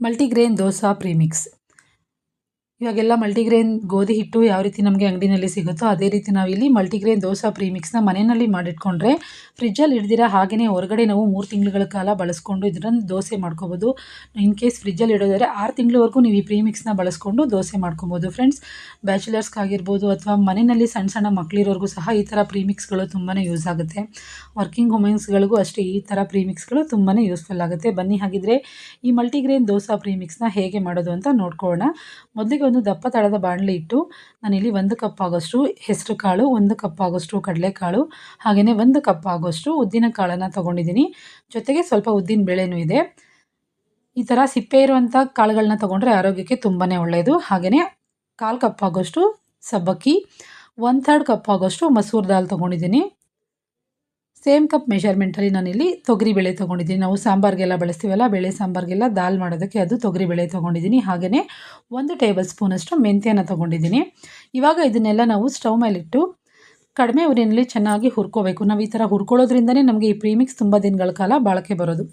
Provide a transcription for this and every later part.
Multigrain dosa premix ಇವಾಗೆಲ್ಲ multigrain ಗೋಧಿ ಹಿಟ್ಟು ಯಾವ ರೀತಿ ನಮಗೆ ಅಂಗಡಿನಲ್ಲಿ ಸಿಗುತ್ತೋ ಅದೇ ರೀತಿ ನಾವಿಲ್ಲಿ ಮಲ್ಟಿಗ್ರೇನ್ ದೋಸೆ ಪ್ರೀಮಿಕ್ಸ್ನ ಮನೆಯಲ್ಲಿ ಮಾಡಿಟ್ಕೊಂಡ್ರೆ ಫ್ರಿಜ್ಜಲ್ಲಿ ಇಡ್ದಿರ ಹಾಗೆಯೇ ಹೊರಗಡೆ ನಾವು ಮೂರು ತಿಂಗಳುಗಳ ಕಾಲ ಬಳಸ್ಕೊಂಡು ಇದನ್ನು ದೋಸೆ ಮಾಡ್ಕೋಬೋದು. ಇನ್ ಕೇಸ್ ಫ್ರಿಜ್ಜಲ್ಲಿ ಇಡೋದಾದರೆ ಆರು ತಿಂಗಳವರೆಗೂ ನೀವು ಈ ಪ್ರೀಮಿಕ್ಸ್ನ ಬಳಸ್ಕೊಂಡು ದೋಸೆ ಮಾಡ್ಕೊಬೋದು. ಫ್ರೆಂಡ್ಸ್ ಬ್ಯಾಚುಲರ್ಸ್ಗಾಗಿರ್ಬೋದು ಅಥವಾ ಮನೆಯಲ್ಲಿ ಸಣ್ಣ ಸಣ್ಣ ಮಕ್ಕಳಿರೋರ್ಗೂ ಸಹ ಈ ಥರ ಪ್ರೀಮಿಕ್ಸ್ಗಳು ತುಂಬಾ ಯೂಸ್ ಆಗುತ್ತೆ. ವರ್ಕಿಂಗ್ ವುಮೆನ್ಸ್ಗಳಿಗೂ ಅಷ್ಟೇ ಈ ಥರ ಪ್ರೀಮಿಕ್ಸ್ಗಳು ತುಂಬಾ ಯೂಸ್ಫುಲ್ ಆಗುತ್ತೆ. ಬನ್ನಿ ಹಾಗಿದ್ರೆ ಈ ಮಲ್ಟಿಗ್ರೇನ್ ದೋಸೆ ಪ್ರೀಮಿಕ್ಸ್ನ ಹೇಗೆ ಮಾಡೋದು ಅಂತ ನೋಡ್ಕೊಳ್ಳೋಣ. ಮೊದಲಿಗೆ ಒಂದು ದಪ್ಪ ತಳದ ಬಾಣಲಿ ಇಟ್ಟು ನಾನಿಲ್ಲಿ ಒಂದು ಕಪ್ ಆಗೋಷ್ಟು ಹೆಸರು ಕಾಳು, ಒಂದು ಕಪ್ ಆಗೋಷ್ಟು ಕಡಲೆಕಾಳು ಹಾಗೆಯೇ ಒಂದು ಕಪ್ ಆಗೋಷ್ಟು ಉದ್ದಿನ ಕಾಳನ್ನು ತೊಗೊಂಡಿದ್ದೀನಿ. ಜೊತೆಗೆ ಸ್ವಲ್ಪ ಉದ್ದಿನ ಬೇಳೆನೂ ಇದೆ. ಈ ಥರ ಸಿಪ್ಪೆ ಇರುವಂಥ ಕಾಳುಗಳನ್ನ ತೊಗೊಂಡ್ರೆ ಆರೋಗ್ಯಕ್ಕೆ ತುಂಬಾ ಒಳ್ಳೆಯದು ಹಾಗೆಯೇ ಕಾಲು ಕಪ್ ಆಗೋಷ್ಟು ಸಬ್ಬಕ್ಕಿ ಒನ್ ಥರ್ಡ್ ಕಪ್ ಆಗೋಷ್ಟು ಮಸೂರ್ ದಾಲ್ ತೊಗೊಂಡಿದ್ದೀನಿ. ಸೇಮ್ ಕಪ್ ಮೆಷರ್ಮೆಂಟಲ್ಲಿ ನಾನಿಲ್ಲಿ ತೊಗರಿಬೇಳೆ ತೊಗೊಂಡಿದ್ದೀನಿ. ನಾವು ಸಾಂಬಾರಿಗೆಲ್ಲ ಬಳಸ್ತೀವಲ್ಲ, ಬೇಳೆ ಸಾಂಬಾರಿಗೆಲ್ಲ ದಾಲ್ ಮಾಡೋದಕ್ಕೆ ಅದು ತೊಗರಿಬೇಳೆ ತೊಗೊಂಡಿದ್ದೀನಿ. ಹಾಗೆಯೇ ಒಂದು ಟೇಬಲ್ ಸ್ಪೂನಷ್ಟು ಮೆಂತ್ಯನ ತೊಗೊಂಡಿದ್ದೀನಿ. ಇವಾಗ ಇದನ್ನೆಲ್ಲ ನಾವು ಸ್ಟವ್ ಮೇಲಿಟ್ಟು ಕಡಿಮೆ ಊರಿನಲ್ಲಿ ಚೆನ್ನಾಗಿ ಹುರ್ಕೋಬೇಕು. ನಾವು ಈ ಥರ ಹುರ್ಕೊಳ್ಳೋದ್ರಿಂದನೇ ನಮಗೆ ಈ ಪ್ರೀಮಿಕ್ಸ್ ತುಂಬ ದಿನಗಳ ಕಾಲ ಬಾಳಕೆ ಬರೋದು.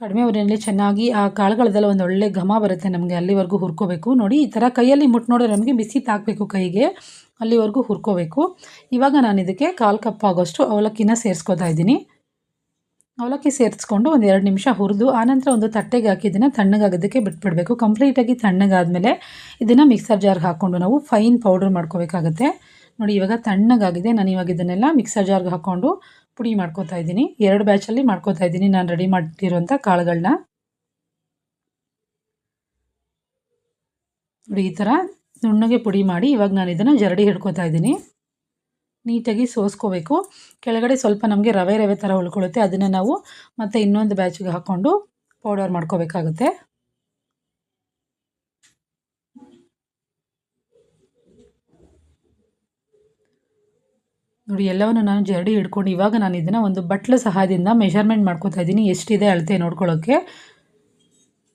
ಕಡಿಮೆ ಉರಿಯಲ್ಲಿ ಚೆನ್ನಾಗಿ ಆ ಕಾಳುಗಳದೆಲ್ಲ ಒಂದು ಒಳ್ಳೆ ಘಮ ಬರುತ್ತೆ ನಮಗೆ, ಅಲ್ಲಿವರೆಗೂ ಹುರ್ಕೋಬೇಕು. ನೋಡಿ, ಈ ಥರ ಕೈಯಲ್ಲಿ ಮುಟ್ಟು ನೋಡಿದ್ರೆ ನಮಗೆ ಬಿಸಿ ತಾಕಬೇಕು ಕೈಗೆ, ಅಲ್ಲಿವರೆಗೂ ಹುರ್ಕೋಬೇಕು. ಇವಾಗ ನಾನು ಇದಕ್ಕೆ ಕಾಲು ಕಪ್ ಆಗೋಷ್ಟು ಅವಲಕ್ಕಿನ ಸೇರಿಸ್ಕೋತಾ ಇದ್ದೀನಿ. ಅವಲಕ್ಕಿ ಸೇರಿಸ್ಕೊಂಡು ಒಂದು ಎರಡು ನಿಮಿಷ ಹುರಿದು, ಆನಂತರ ಒಂದು ತಟ್ಟೆಗೆ ಹಾಕಿ ಇದನ್ನು ತಣ್ಣಗಾಗೋದಕ್ಕೆ ಬಿಟ್ಬಿಡಬೇಕು. ಕಂಪ್ಲೀಟಾಗಿ ತಣ್ಣಗಾದಮೇಲೆ ಇದನ್ನು ಮಿಕ್ಸರ್ ಜಾರ್ಗೆ ಹಾಕ್ಕೊಂಡು ನಾವು ಫೈನ್ ಪೌಡ್ರ್ ಮಾಡ್ಕೋಬೇಕಾಗತ್ತೆ. ನೋಡಿ, ಇವಾಗ ತಣ್ಣಗಾಗಿದೆ. ನಾನು ಇವಾಗ ಇದನ್ನೆಲ್ಲ ಮಿಕ್ಸರ್ ಜಾರ್ಗೆ ಹಾಕ್ಕೊಂಡು ಪುಡಿ ಮಾಡ್ಕೋತಾ ಇದ್ದೀನಿ. ಎರಡು ಬ್ಯಾಚಲ್ಲಿ ಮಾಡ್ಕೋತಾ ಇದ್ದೀನಿ ನಾನು ರೆಡಿ ಮಾಡಿರೋಂಥ ಕಾಳುಗಳನ್ನ ನೋಡಿ, ಈ ಥರ ನುಣ್ಣಗೆ ಪುಡಿ ಮಾಡಿ ಇವಾಗ ನಾನು ಇದನ್ನು ಜರಡಿ ಹಿಡ್ಕೋತಾ ಇದ್ದೀನಿ. ನೀಟಾಗಿ ಸೋಸ್ಕೋಬೇಕು. ಕೆಳಗಡೆ ಸ್ವಲ್ಪ ನಮಗೆ ರವೆ ರವೆ ಥರ ಉಳ್ಕೊಳ್ಳುತ್ತೆ. ಅದನ್ನು ನಾವು ಮತ್ತೆ ಇನ್ನೊಂದು ಬ್ಯಾಚಿಗೆ ಹಾಕ್ಕೊಂಡು ಪೌಡರ್ ಮಾಡ್ಕೋಬೇಕಾಗುತ್ತೆ. ನೋಡಿ, ಎಲ್ಲವನ್ನು ನಾನು ಜರಡಿ ಹಿಡ್ಕೊಂಡು ಇವಾಗ ನಾನು ಇದನ್ನು ಒಂದು ಬಟ್ಲ ಸಹಾಯದಿಂದ ಮೆಷರ್ಮೆಂಟ್ ಮಾಡ್ಕೋತಾ ಇದ್ದೀನಿ. ಎಷ್ಟಿದೆ ಅಳತೆ ನೋಡ್ಕೊಳ್ಳೋಕ್ಕೆ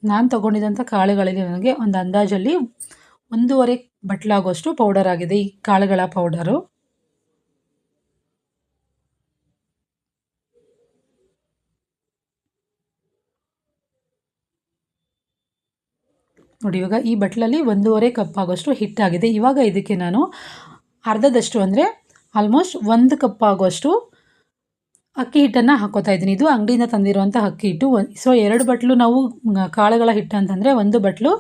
ನಾನು ತೊಗೊಂಡಿದ್ದಂಥ ಕಾಳುಗಳಲ್ಲಿ ನನಗೆ ಒಂದು ಅಂದಾಜಲ್ಲಿ ಒಂದೂವರೆ ಬಟ್ಲಾಗುವಷ್ಟು ಪೌಡರ್ ಆಗಿದೆ. ಈ ಕಾಳುಗಳ ಪೌಡರು ನೋಡಿ, ಇವಾಗ ಈ ಬಟ್ಲಲ್ಲಿ ಒಂದೂವರೆ ಕಪ್ ಆಗೋಷ್ಟು ಹಿಟ್ಟಾಗಿದೆ ಇವಾಗ ಇದಕ್ಕೆ ನಾನು ಅರ್ಧದಷ್ಟು ಅಂದರೆ ಆಲ್ಮೋಸ್ಟ್ ಒಂದು ಕಪ್ ಆಗುವಷ್ಟು ಅಕ್ಕಿ ಹಿಟ್ಟನ್ನು ಹಾಕೋತಾ ಇದ್ದೀನಿ. ಇದು ಅಂಗಡಿಯಿಂದ ತಂದಿರುವಂಥ ಅಕ್ಕಿ ಹಿಟ್ಟು. ಸೊ ಎರಡು ಬಟ್ಲು ನಾವು ಕಾಳುಗಳ ಹಿಟ್ಟು ಅಂತಂದರೆ ಒಂದು ಬಟ್ಲು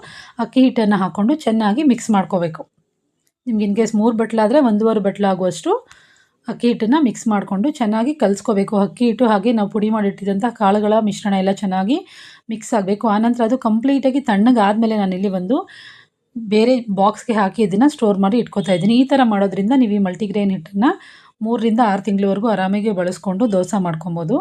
ಅಕ್ಕಿ ಹಿಟ್ಟನ್ನು ಹಾಕ್ಕೊಂಡು ಚೆನ್ನಾಗಿ ಮಿಕ್ಸ್ ಮಾಡ್ಕೋಬೇಕು. ನಿಮ್ಗೆ ಇನ್ ಕೇಸ್ ಮೂರು ಬಟ್ಲಾದರೆ ಒಂದೂವರೆ ಬಟ್ಲು ಆಗುವಷ್ಟು ಅಕ್ಕಿ ಹಿಟ್ಟನ್ನು ಮಿಕ್ಸ್ ಮಾಡಿಕೊಂಡು ಚೆನ್ನಾಗಿ ಕಲಿಸ್ಕೋಬೇಕು. ಅಕ್ಕಿ ಹಿಟ್ಟು ಹಾಗೆ ನಾವು ಪುಡಿ ಮಾಡಿಟ್ಟಿದ್ದಂಥ ಕಾಳುಗಳ ಮಿಶ್ರಣ ಎಲ್ಲ ಚೆನ್ನಾಗಿ ಮಿಕ್ಸ್ ಆಗಬೇಕು. ಆನಂತರ ಅದು ಕಂಪ್ಲೀಟಾಗಿ ತಣ್ಣಗಾದಮೇಲೆ ನಾನಿಲ್ಲಿ ಒಂದು ಬೇರೆ ಬಾಕ್ಸ್ಗೆ ಹಾಕಿ ಇದನ್ನು ಸ್ಟೋರ್ ಮಾಡಿ ಇಟ್ಕೋತಾ ಇದ್ದೀನಿ. ಈ ಥರ ಮಾಡೋದ್ರಿಂದ ನೀವು ಈ ಮಲ್ಟಿಗ್ರೇನ್ ಹಿಟ್ಟನ್ನು ಮೂರರಿಂದ ಆರು ತಿಂಗಳವರೆಗೂ ಆರಾಮಾಗಿ ಬಳಸ್ಕೊಂಡು ದೋಸೆ ಮಾಡ್ಕೊಬೋದು.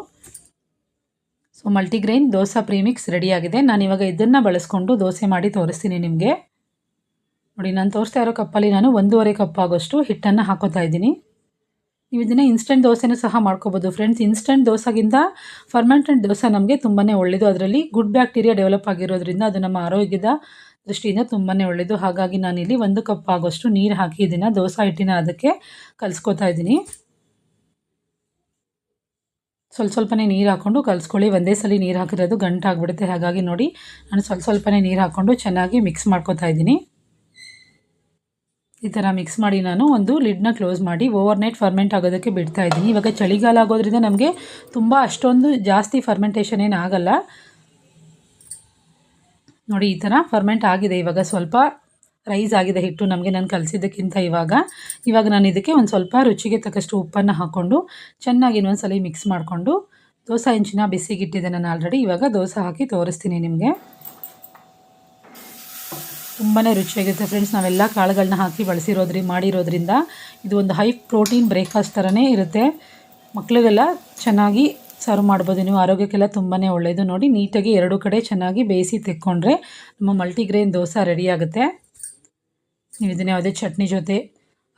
ಸೊ ಮಲ್ಟಿಗ್ರೈನ್ ದೋಸೆ ಪ್ರೀಮಿಕ್ಸ್ ರೆಡಿಯಾಗಿದೆ. ನಾನು ಇವಾಗ ಇದನ್ನು ಬಳಸ್ಕೊಂಡು ದೋಸೆ ಮಾಡಿ ತೋರಿಸ್ತೀನಿ ನಿಮಗೆ. ನೋಡಿ, ನಾನು ತೋರಿಸ್ತಾ ಇರೋ ಕಪ್ಪಲ್ಲಿ ನಾನು ಒಂದೂವರೆ ಕಪ್ ಆಗೋಷ್ಟು ಹಿಟ್ಟನ್ನು ಹಾಕೋತಾ ಇದ್ದೀನಿ. ನೀವು ಇದನ್ನು ಇನ್ಸ್ಟೆಂಟ್ ದೋಸೆನೂ ಸಹ ಮಾಡ್ಕೋಬೋದು. ಫ್ರೆಂಡ್ಸ್ ಇನ್ಸ್ಟೆಂಟ್ ದೋಸೆಗಿಂತ ಫರ್ಮೆಂಟೆಡ್ ದೋಸೆ ನಮಗೆ ತುಂಬಾ ಒಳ್ಳೆಯದು ಅದರಲ್ಲಿ ಗುಡ್ ಬ್ಯಾಕ್ಟೀರಿಯಾ ಡೆವಲಪ್ ಆಗಿರೋದ್ರಿಂದ ಅದು ನಮ್ಮ ಆರೋಗ್ಯದ ದೃಷ್ಟಿಯಿಂದ ತುಂಬಾ ಒಳ್ಳೆಯದು ಹಾಗಾಗಿ ನಾನಿಲ್ಲಿ ಒಂದು ಕಪ್ ಆಗೋಷ್ಟು ನೀರು ಹಾಕಿ ಇದನ್ನು ದೋಸೆ ಹಿಟ್ಟಿನ ಅದಕ್ಕೆ ಕಲಿಸ್ಕೊತಾ ಇದ್ದೀನಿ. ಸ್ವಲ್ಪ ಸ್ವಲ್ಪನೇ ನೀರು ಹಾಕ್ಕೊಂಡು ಕಲಿಸ್ಕೊಳ್ಳಿ. ಒಂದೇ ಸಲ ನೀರು ಹಾಕಿರೋದು ಗಂಟಾಗ್ಬಿಡುತ್ತೆ ಹಾಗಾಗಿ ನೋಡಿ, ನಾನು ಸ್ವಲ್ಪ ಸ್ವಲ್ಪನೇ ನೀರು ಹಾಕ್ಕೊಂಡು ಚೆನ್ನಾಗಿ ಮಿಕ್ಸ್ ಮಾಡ್ಕೊತಾ ಇದ್ದೀನಿ. ಈ ಥರ ಮಿಕ್ಸ್ ಮಾಡಿ ನಾನು ಒಂದು ಲಿಡ್ನ ಕ್ಲೋಸ್ ಮಾಡಿ ಓವರ್ ನೈಟ್ ಫರ್ಮೆಂಟ್ ಆಗೋದಕ್ಕೆ ಬಿಡ್ತಾ ಇದ್ದೀನಿ. ಇವಾಗ ಚಳಿಗಾಲ ಆಗೋದ್ರಿಂದ ನಮಗೆ ತುಂಬ ಅಷ್ಟೊಂದು ಜಾಸ್ತಿ ಫರ್ಮೆಂಟೇಷನ್ ಏನಾಗಲ್ಲ ನೋಡಿ, ಈ ಥರ ಫರ್ಮೆಂಟ್ ಆಗಿದೆ. ಇವಾಗ ಸ್ವಲ್ಪ ರೈಸ್ ಆಗಿದೆ ಹಿಟ್ಟು ನಮಗೆ. ನಾನು ಕಲಿಸಿದ್ದಕ್ಕಿಂತ ಇವಾಗ. ಇವಾಗ ನಾನು ಇದಕ್ಕೆ ಒಂದು ಸ್ವಲ್ಪ ರುಚಿಗೆ ತಕ್ಕಷ್ಟು ಉಪ್ಪನ್ನು ಹಾಕ್ಕೊಂಡು ಚೆನ್ನಾಗಿ ಇನ್ನೊಂದು ಸಲ ಮಿಕ್ಸ್ ಮಾಡಿಕೊಂಡು ದೋಸೆ ಹೆಂಚಿನ ಬಿಸಿಗಿಟ್ಟಿದ್ದೆ ನಾನು ಆಲ್ರೆಡಿ ಇವಾಗ ದೋಸೆ ಹಾಕಿ ತೋರಿಸ್ತೀನಿ ನಿಮಗೆ. ತುಂಬಾ ರುಚಿಯಾಗಿರುತ್ತೆ ಫ್ರೆಂಡ್ಸ್ ನಾವೆಲ್ಲ ಕಾಳುಗಳನ್ನ ಹಾಕಿ ಬಳಸಿರೋದ್ರಿ, ಮಾಡಿರೋದ್ರಿಂದ ಇದು ಒಂದು ಹೈ ಪ್ರೋಟೀನ್ ಬ್ರೇಕ್ಫಾಸ್ಟ್ ಥರನೇ ಇರುತ್ತೆ. ಮಕ್ಕಳಿಗೆಲ್ಲ ಚೆನ್ನಾಗಿ ಸರ್ವ್ ಮಾಡ್ಬೋದು. ನೀವು ಆರೋಗ್ಯಕ್ಕೆಲ್ಲ ತುಂಬಾ ಒಳ್ಳೆಯದು ನೋಡಿ, ನೀಟಾಗಿ ಎರಡು ಕಡೆ ಚೆನ್ನಾಗಿ ಬೇಯಿಸಿ ತೆಕ್ಕೊಂಡ್ರೆ ನಮ್ಮ ಮಲ್ಟಿಗ್ರೇನ್ ದೋಸೆ ರೆಡಿ ಆಗುತ್ತೆ. ನೀವು ಇದನ್ನು ಯಾವುದೇ ಚಟ್ನಿ ಜೊತೆ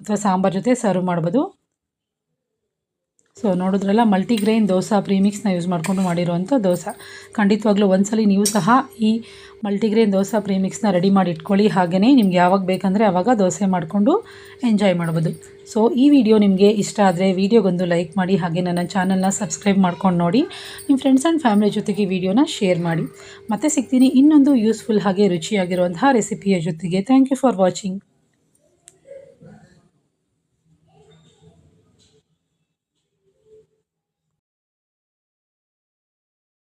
ಅಥವಾ ಸಾಂಬಾರು ಜೊತೆ ಸರ್ವ್ ಮಾಡ್ಬೋದು. ಸೊ, ನೋಡಿದ್ರಲ್ಲ, ಮಲ್ಟಿಗ್ರೈನ್ ದೋಸೆ ಪ್ರೀಮಿಕ್ಸ್ನ ಯೂಸ್ ಮಾಡಿಕೊಂಡು ಮಾಡಿರುವಂಥ ದೋಸೆ. ಖಂಡಿತವಾಗ್ಲೂ ಒಂದ್ಸಲಿ ನೀವು ಸಹ ಈ ಮಲ್ಟಿಗ್ರೈನ್ ದೋಸೆ ಪ್ರೀಮಿಕ್ಸ್ನ ರೆಡಿ ಮಾಡಿ ಇಟ್ಕೊಳ್ಳಿ. ಹಾಗೆಯೇ ನಿಮ್ಗೆ ಯಾವಾಗ ಬೇಕಂದರೆ ಆವಾಗ ದೋಸೆ ಮಾಡಿಕೊಂಡು ಎಂಜಾಯ್ ಮಾಡ್ಬೋದು. ಸೊ ಈ ವಿಡಿಯೋ ನಿಮಗೆ ಇಷ್ಟ ಆದರೆ ವಿಡಿಯೋಗೊಂದು ಲೈಕ್ ಮಾಡಿ, ಹಾಗೆ ನನ್ನ ಚಾನಲ್ನ ಸಬ್ಸ್ಕ್ರೈಬ್ ಮಾಡ್ಕೊಂಡು ನೋಡಿ. ನಿಮ್ಮ ಫ್ರೆಂಡ್ಸ್ ಆ್ಯಂಡ್ ಫ್ಯಾಮಿಲಿ ಜೊತೆಗೆ ವಿಡಿಯೋನ ಶೇರ್ ಮಾಡಿ. ಮತ್ತೆ ಸಿಗ್ತೀನಿ ಇನ್ನೊಂದು ಯೂಸ್ಫುಲ್ ಹಾಗೆ ರುಚಿಯಾಗಿರುವಂತಹ ರೆಸಿಪಿಯ ಜೊತೆಗೆ. Thank you for watching